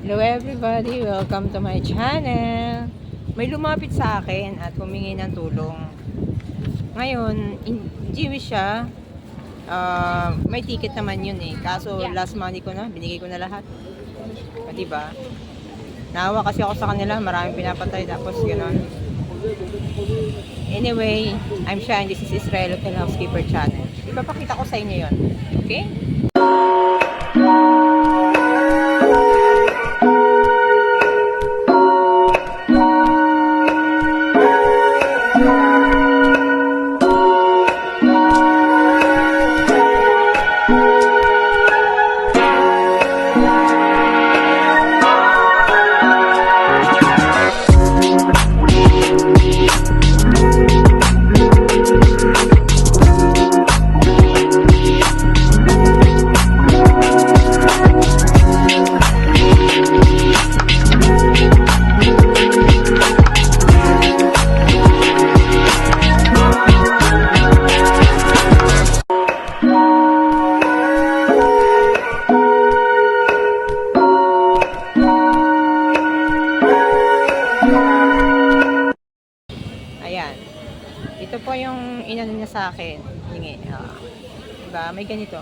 Hello everybody, welcome to my channel. May lumapit sa akin at humingi ng tulong. Ngayon, in- Jewish siya. Ah, may ticket naman yun eh. Kaso Yeah. last money ko na, binigay ko na lahat. O, diba? Naawa kasi ako sa kanila, maraming pinapatay tapos gano'n. Anyway, I'm Shine. This is Israel Hotel Housekeeper Channel. Ipapakita ko sa inyo yon. Okay? Ito po yung inano niya sa akin. Hingi. Ah, diba? May ganito.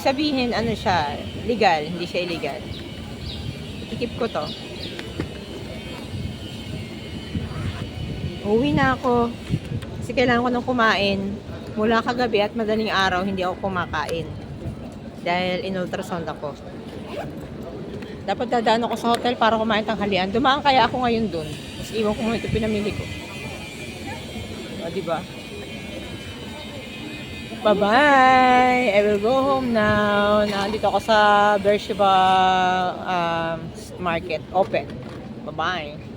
Sabihin, ano siya, legal, hindi siya illegal. Ikip ko to. Uwi na ako. Kasi kailangan ko nang kumain. Mula kagabi at madaling araw, hindi ako kumakain. Dahil in-ultrasound ako. Dapat dadaan ako sa hotel para kumain tanghalian. Dumaan kaya ako ngayon dun. Tapos iwan ko muna ito pinamili ko. O, diba? Bye-bye! I will go home now. Nandito ako sa Beersheba um, market. Open. Bye-bye!